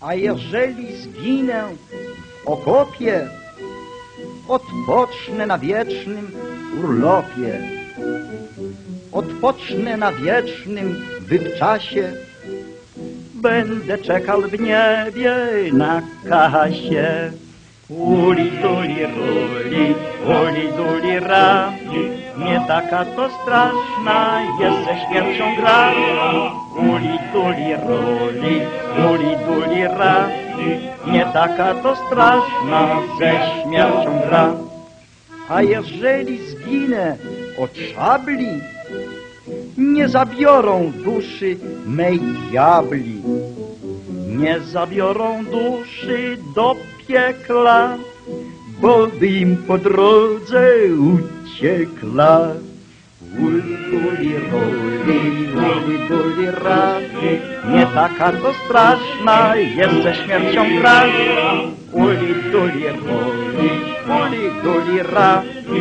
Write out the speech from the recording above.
A jeżeli zginę w okopie, odpocznę na wiecznym urlopie. Odpocznę na wiecznym wywczasie, będę czekał w niebie na kasie. Uli duli ruli, uli duli ra, nie taka to straszna jest ze śmiercią gra. Uli duli ruli, uli duli ra, nie taka to straszna ze śmiercią gra. A jeżeli zginę od szabli, nie zabiorą duszy mej diabli. Nie zabiorą duszy do piekla, bo im po drodze uciekła. Uli, uli, roli, uli, duli, rali, nie taka to straszna jest ze śmiercią gra. Uli, duli, roli, uli, duli, rali,